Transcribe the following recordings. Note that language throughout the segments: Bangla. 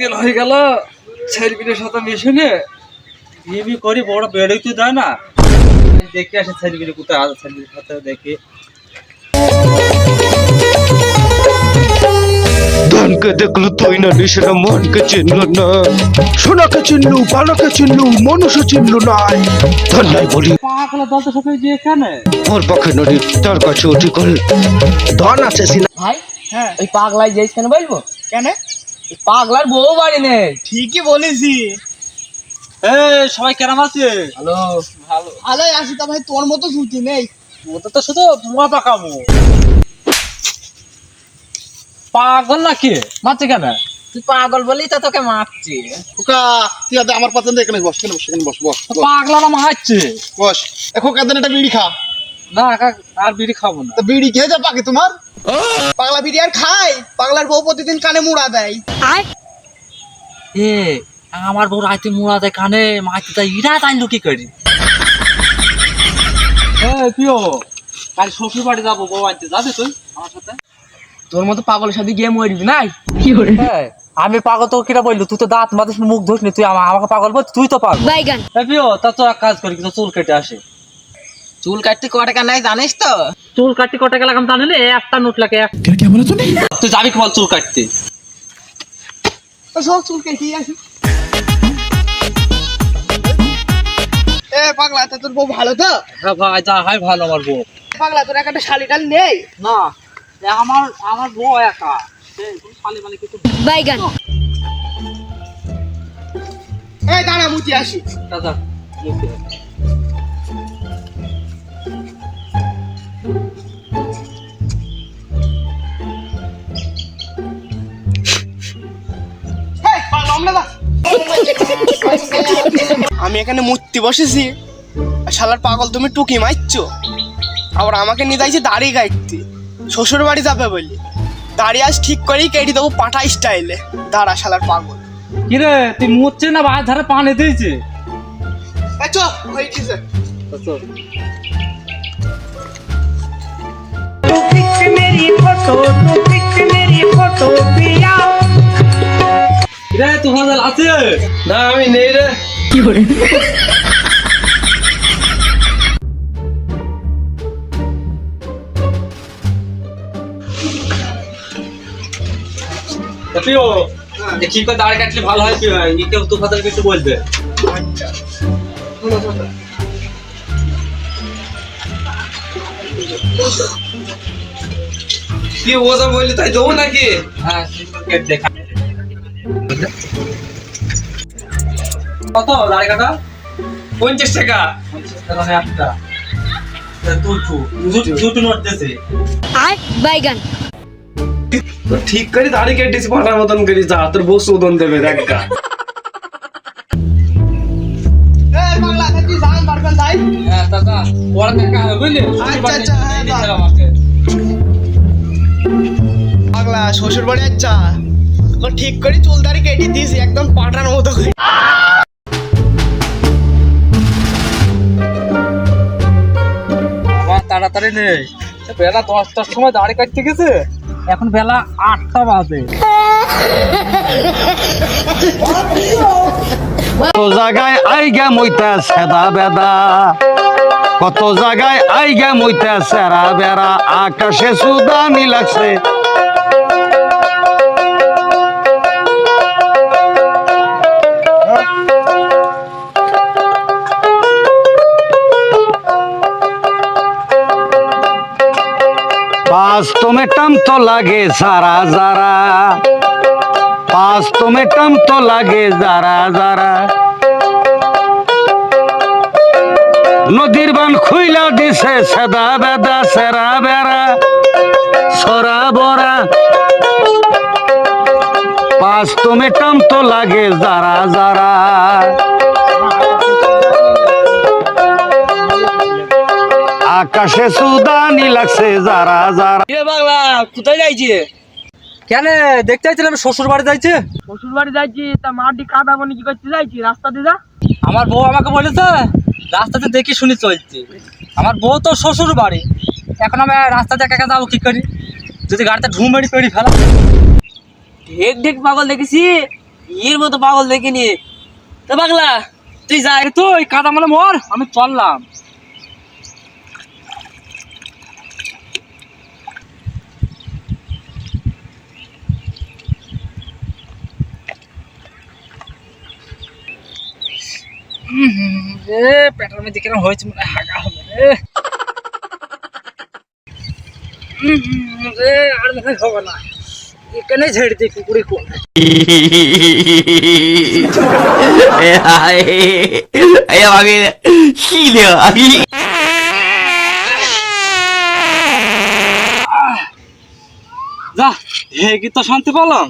তেল হয়ে গেল ছেলবিনের সাথে মিশনে বিয়ে করি বড় বেড়ে তো দেয় না। দেখে আসে ছেলবিনে কোথায় আছে ছেলবিনের সাথে দেখে। ধনকে দেখল তুই না নিশানা মনকে চিনল না। সোনাকে চিনলু বালাকে চিনলু মানুষ চিনলু নাই। ধন নাই বলি। পাগলা দলটার সাথে যে এখানে। ওর পক্ষে নদী তার কাছে উঠি কল। ধন আছে সিনা ভাই হ্যাঁ। ওই পাগলায় যাইস কেন বলব? কেন? পাগলার বউ বাড়ি নেই। ঠিকই বলেছি। এ সবাই কেরাম আছে? হ্যালো ভালো। ভালোই আছি তা ভাই তোর মতো ছুটি নেই। ওটা তো শুধু কামো পাগল নাকি? মারছে কেন? তুই পাগল বলি তো তোকে মারছি। খোকা তুই আদে আমার পছন্দ এখানে বস এখানে বস এখানে বস বস পাগলা না মারছে। বস। এ খোকা দেন একটা বিড়ি খা। না আর বিড়ি খাব না। তা বিড়ি খেয়ে যা পাকে তোমার। বিড়ি আর খাই পাগলার বউ প্রতিদিন কানে মুড়া দেয়। এ আমার বউ রাতে মুড়া দেয় কানে মাইতে দেয় ইরা তাইলো কি করি। এ প্রিয় কাল শ্বশুর বাড়ি যাব বউ আনতে যাবে তুই আমার সাথে? তোর মতো পাগলের সাথে গিয়ে মরবি নাই? হ্যাঁ, আমি পাগল তো কিরা বলল? তুই তো দাঁত মাদিস মুখ ধরিস তুই আমা- আমাকে পাগল বল তুই তো পাগল। বাইগান। এ প্রিয় তা তো এক কাজ করি কিন্তু চুল কেটে আসে। চুল কাটতে ক টাকা নাই জানিস তো? চুল কাটতে কটা গেলাম জানি না একটা নোট লাগে এক। তুই যাবি কি বল চুল কাটতে? সব চুল কেটে আসি। এ পাগলা তা তোর বউ ভালো তো? হ্যাঁ ভাই যা হয় ভালো আমার বউ। পাগলা তোর একটা শালি টাল নেই? না আমার আমার বউ একা। শালি কিছু বাইগান। এ দাঁড়া মুতি আসি। দাদা। এই, আমি এখানে মূর্তি বসেছি। শালার পাগল তুমি টুকি মারছো। আবার আমাকে নিয়ে যাইছে দাড়ি কাটতে শ্বশুর বাড়ি যাবে বলি। দাড়ি আজ ঠিক করেই কেটে দেবো পাঠা স্টাইলে দাঁড়া শালার পাগল। কিরে তুই মুচ্ছে না বাস ধারে পানি দিয়েছে এই হয়ে গেছে রে তোমাদের আছে? না আমি নেই রে। প্রিয় কি করে দাঁড়িয়ে কাটলে ভালো হয় কি ই কিছু বলবে। কি ওটা বললি তাই দেবো নাকি? হ্যাঁ দেখা। কত? দাঁড়িয়ে কাটা পঞ্চাশ টাকা। পঞ্চাশ টাকা আর বাইগান। ঠিক করে দাড়ি কেটেছি পাটার মতন করি যা তোর বউ শোধন দেবে দেখা পাগলা হ্যাঁ দাদা বড় আচ্ছা, আচ্ছা, হ্যাঁ, শ্বশুর বাড়ি আচ্ছা। ও ঠিক করে চুল দাড়ি কেটে দিয়েছি একদম পাঠার মতো করে। তাড়াতাড়ি নেই। বেলা দশটার সময় দাঁড়ি কাটতে গেছে। এখন বেলা আটটা বাজে। কত জায়গায় আই গে মইতা সেদা বেদা কত জায়গায় আই গে মইতা সেরা বেড়া। আকাশে সুদা লাগছে। পাঁচ তোমে টাম তো লাগে যারা যারা। পাঁচ তোমে টাম তো লাগে যারা যারা। নদীর বান খুইলা দিছে সেদা বেদা, সেরা বেড়া, সরা বরা পাঁচ তোমে টাম তো লাগে যারা যারা। আকাশে সুদানি লাগছে যারা যারা। এ বাংলা কোথায় যাইছে? কেন দেখতে চাইছিলাম শ্বশুর বাড়ি যাইছে? শ্বশুর বাড়ি যাইছি তা মাটি কাদা বনি কি করতে যাইছি রাস্তা দিয়ে যা। আমার বউ আমাকে বলেছে রাস্তাতে দেখি শুনি চলছে। আমার বউ তো শ্বশুর বাড়ি। এখন আমি রাস্তাতে একা একা যাব কি করি? যদি গাড়িতে ঢু মেরি পেড়ি ফেলা। ঢেক ঢেক পাগল দেখেছি এর মতো পাগল দেখিনি। তো পাগলা তুই যা তুই কাদা মানে মর আমি চললাম। পেটের মধ্যে কিরম হয়েছে মনে হয় হাগা হবে রে আর মনে হয় কোন কি দেওয়া হে শান্তি পেলাম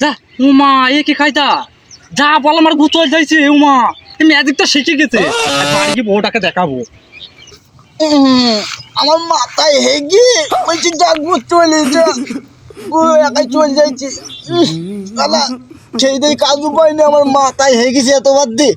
যা উমা এ কি খাইতা যা বল আমার গু চল যাইছে উমা এই ম্যাজিকটা শিখে গেছে আর বাড়ি গিয়ে বউটাকে দেখাবো আমার মাথায় হেগে বলছি চলে যা ও একাই চলে যাইছে দাদা সেই দিয়ে কাজ উপায় নেই আমার মাথায় হেগেছে এত বাদ দিয়ে